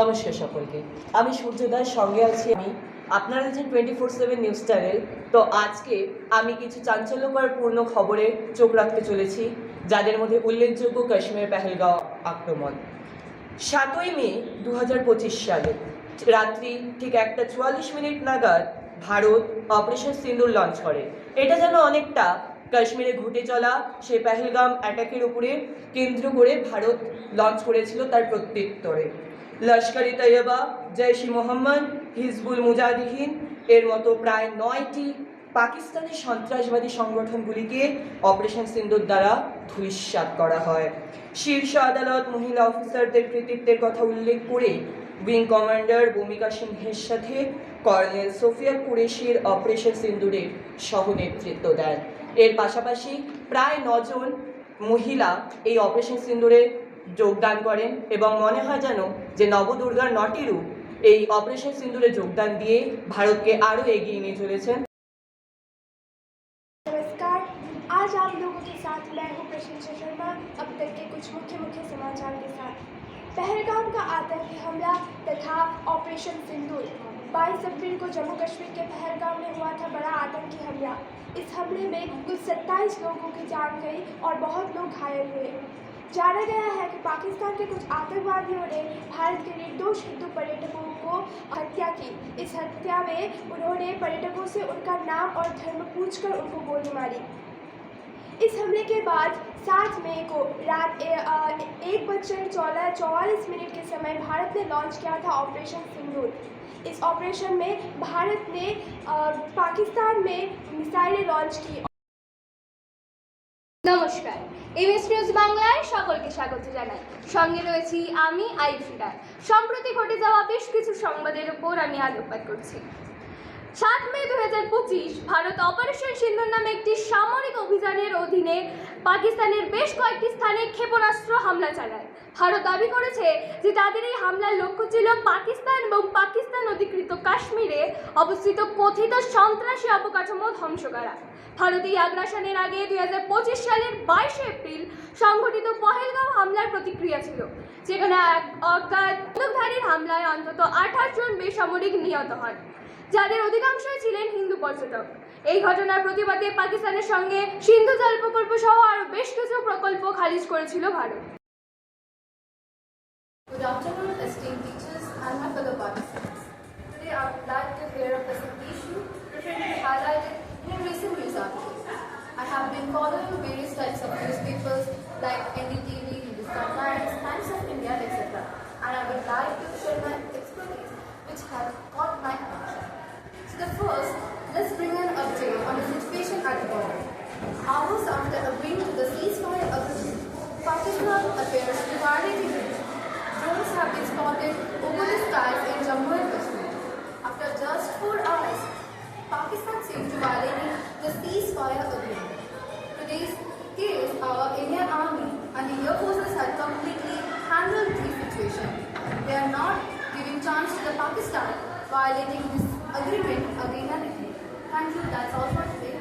নমস্কার সকলকে। আমি সূর্যদাস সঙ্গে আছি, আমি আপনারা আছেন twenty four seven news channel তো আজকে আমি কিছু চাঞ্চল্যকর পূর্ণ খবরে চোখ রাখতে চলেছি, যাদের মধ্যে উল্লেখযোগ্য কাশ্মীর পেহেলগাঁও আক্রমণ। সাতই মে দু হাজার পঁচিশ সালে, রাত্রি ঠিক একটা চুয়াল্লিশ মিনিট নাগাদ ভারত অপারেশন সিন্দুর লঞ্চ করে। এটা যেন অনেকটা কাশ্মীরে ঘটে চলা সেই পেহেলগাম অ্যাটাকের উপরে কেন্দ্র করে ভারত লঞ্চ করেছিল তার প্রত্যুত্তরে লস্কর ই তৈয়বা ই মোহাম্মদ, হিজবুল মুজাহিদিন, এর মতো প্রায় নয়টি পাকিস্তানের সন্ত্রাসবাদী সংগঠনগুলিকে অপারেশন সিন্দুর দ্বারা ধূলিসাৎ করা হয়। শীর্ষ আদালত মহিলা অফিসারদের কৃতিত্বের কথা উল্লেখ করে উইং কমান্ডার ভূমিকা সিংহের সাথে কর্নেল সোফিয়া কুরেশির অপারেশন সিন্দুরের সহ নেতৃত্ব দেন। এর পাশাপাশি প্রায় নজন মহিলা এই অপারেশন সিন্দুরে যোগদান করেন এবং মনে হয় যেন যে নবদুর্গার নটি রূপ এই অপারেশন সিন্দুরে যোগদান দিয়ে ভারতকে আরও এগিয়ে নিয়ে চলেছেন नमस्कार आज आप लोगों के साथ मैं हूं प्रशंसा शर्मा अब तक के कुछ मुख्य मुख्य समाचार के साथ पहलगाम का आतंकी हमला तथा ऑपरेशन सिंदूर 22 अप्रैल को जम्मू कश्मीर के पहलगाम में हुआ था बड़ा आतंकी हमला इस हमले में कुल 27 लोगों की जान गई और बहुत लोग घायल हुए जाना गया है कि पाकिस्तान के कुछ आतंकवादियों ने भारत के निर्दोष हिंदू पर्यटकों को हत्या की। इस हत्या में उन्होंने पर्यटकों से उनका नाम और धर्म पूछकर उनको गोली मारी। इस हमले के बाद सात मई को रात एक बजकर चौदह चौवालीस मिनट के समय भारत ने लॉन्च किया था ऑपरेशन सिंदूर। इस ऑपरेशन में भारत ने अ, पाकिस्तान में मिसाइलें लॉन्च की। নমস্কার। এমএস নিউজ বাংলায় সকলকে স্বাগত জানাই। সঙ্গে রয়েছি আমি আইফিরা। সম্প্রতি ঘটে যাওয়া বেশ কিছু সংবাদের উপর আমি আলোকপাত করছি। সাত মে দু হাজার পঁচিশ ভারত অপারেশন সিন্ধুর নামে একটি সামরিক অভিযানের অধীনে পাকিস্তানের বেশ কয়েকটি স্থানে ক্ষেপণাস্ত্র হামলা চালায়। ভারত দাবি করেছে যে তাদের এই হামলার লক্ষ্য ছিল পাকিস্তান এবং পাকিস্তান অধিকৃত কাশ্মীরে অবস্থিত কথিত সন্ত্রাসী অবকাঠামো ধ্বংস করা। ভারত এই আগ্রাসনের আগে দুই হাজার পঁচিশ সালের বাইশে এপ্রিল সংঘটিত পহেলগাঁও হামলার প্রতিক্রিয়া ছিল যেখানে অজ্ঞাত হামলায় অন্তত আঠাশ জন বেসামরিক নিহত হন। যাদের অধিকাংশই ছিলেন হিন্দু পর্যটক। এই ঘটনার প্রতিবাদে পাকিস্তানের সঙ্গে সিন্ধু জল প্রকল্প সহ আরও বেশ কিছু প্রকল্প খারিজ করেছিল Bharat. Good afternoon, esteemed teachers. And my fellow participants. Today I would like Have various types of newspapers like NDTV, Hindustan Times, Times of India, etc. And I would like to share my expertise which has caught my attention. So the first, let's bring an update on the situation at the border. Hours after agreeing to the ceasefire agreement, Pakistan appears to violate the. Drones have been spotted over the skies in Jammu and Kashmir. After just four hours, Pakistan seems to violating the ceasefire agreement. Today's case, our Indian Army and the Air Forces had completely handled the situation. They are not giving chance to the Pakistan violating this agreement again and again. Thank you. That's all for